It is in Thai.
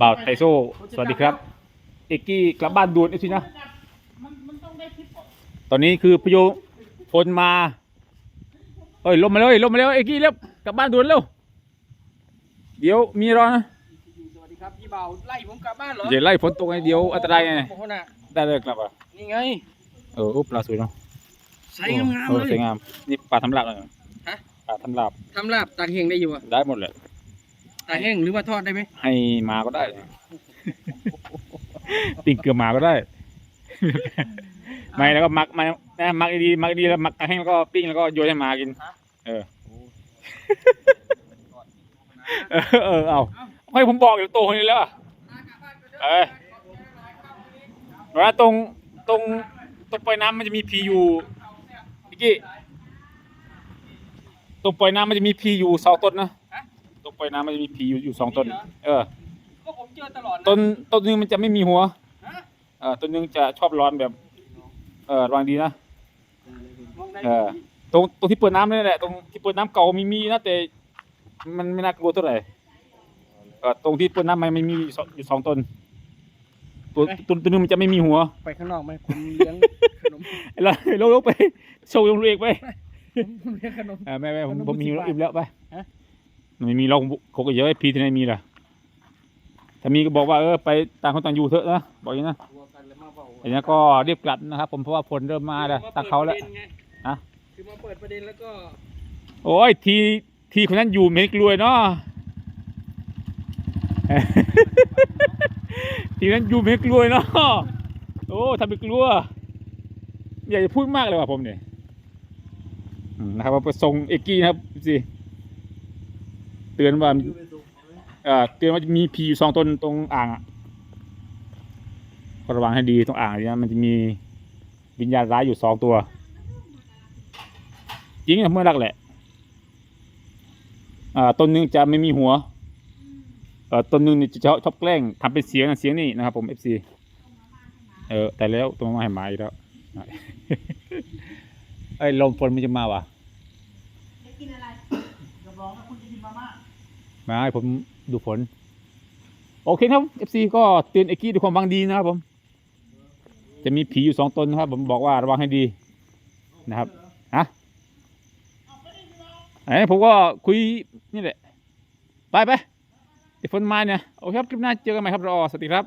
บ่าวไทโซสวัสดีครับ เอกกี้กลับบ้านด่วนไอ้สินะมันมันต้องได้คลิปก่อนตอนนี้คือพายุฝนมาเฮ้ยลงมาเลยลงมาแล้วเอกกี้เร็วกลับบ้านด่วนเร็ว เดี๋ยวมีรอนะสวัสดีครับพี่เบาไล่ผมกลับบ้านเหรออย่าไล่ฝนตกไงเดี๋ยวอันตรายไง โอ้โหน่ะได้เลยกลับอะนี่ไงเอออุ๊บปลาสวยเนาะใสงามเอๆอเลยสวยงามนี่ปลาทำลาบเลยฮะ ปลาทำลาบทำลาบตากแห้งได้อยู่อะได้หมดเลย ตากแห้งหรือว่าทอดได้ไหมให้มาก็ได้ปิ้งเกลือหมาก็ได้ ไม่แล้วก็หมักมานะหมักดีๆหมักดีแล้วหมักแห้งแล้วก็ปิ้งแล้วก็โยนให้หมากิน เออ เออเออเอาให้ผมบอกอยู่โตคนนี้แล้วอะเออเวลาตรงตรงตรงปล่อยน้ำมันจะมีพีอยู่พี่กี้ตรงปล่อยน้ำมันจะมีพีอยู่สองต้นนะตรง ปล่อยน้ำมันจะมีพีอยู่อยู่สองต้นเออ ก็ผมเจอตลอดนะต้นต้นนึงมันจะไม่มีหัว ฮะเออต้นนึงจะชอบร้อนแบบ เออระวังดีนะ มองได้เออ ตรงตรงที่เปิดน้ำนี่แหละ ตรงที่เปิดน้ำเก่ามีมีนะแต่มันไม่น่ากลัวเท่าไหร่เออตรงที่เปิดน้ำมันไม่มีอยู่สองอยู่สองต้นตัวตัวตัวนึงมันจะไม่มีหัว ไปข้างนอกไหมผมเลี้ยงขนมเราเราลงไปโชว์ยงเรียกไปผมเลี้ยงขนม เออไม่ไม่ผมขนมผมมีสิบบาทอิ่มแล้วไปฮะ ไม่มีเราคงก็เยอะไอ้พีที่ไหนมีล่ะถ้ามีก็บอกว่าเออไปต่างคนต่างอยู่เถอะนะบอกอย่างนี้นะตัวกันเลยมาเบาอันนี้ก็เรียบกลับนะครับ ผมเพราะว่าฝนเริ่มมาแล้วตักเขาแล้วฮะคือมาเปิดประเด็นแล้วก็ โอ้ยทีทีคนนั้นอยู่ไม่กลัวเนาะทีนั้นอยู่ไม่กลัวเนาะโอ้ทำเป็นกลัวอย่าจะพูดมากเลยว่ะผมเนี่ยอืมนะครับว่าไปส่งเอกกี้นะครับสิ เตือนว่าเอ่อเตือนว่าจะมีผีอยู่สองตนตรงอ่างอะก็ระวังให้ดีตรงอ่างเนี่ยมันจะมีวิญญาณร้ายอยู่สองตัวจริงนะเมื่อรักแหละอ่าต้นหนึงจะไม่มีหัวเอ่อต้นหนึงนี่จะชอบชอบแกล้งทำเป็นเสียงนะเสียงนี่นะครับ ผม FC เออแต่แล้วตัวมาให้หมาอีกแล้วไอ้ยลมฝนมันจะมาว่ะจะกินอะไรจะบอกว่าคุณจะกินมาม่า มาให้ผมดูฝนโอเคครับ FC ก็เตือนเอกี้ด้วยความหวังดีนะครับผม จะมีผีอยู่สองตนนะครับ ผมบอกว่าระวังให้ดีนะครับฮะไอ้ผมก็คุยนี่แหละ ไปไปไอ้ฝนมาเนี่ย โอเคครับ คลิปหน้าเจอกันใหม่ครับรอ สวัสดีครับ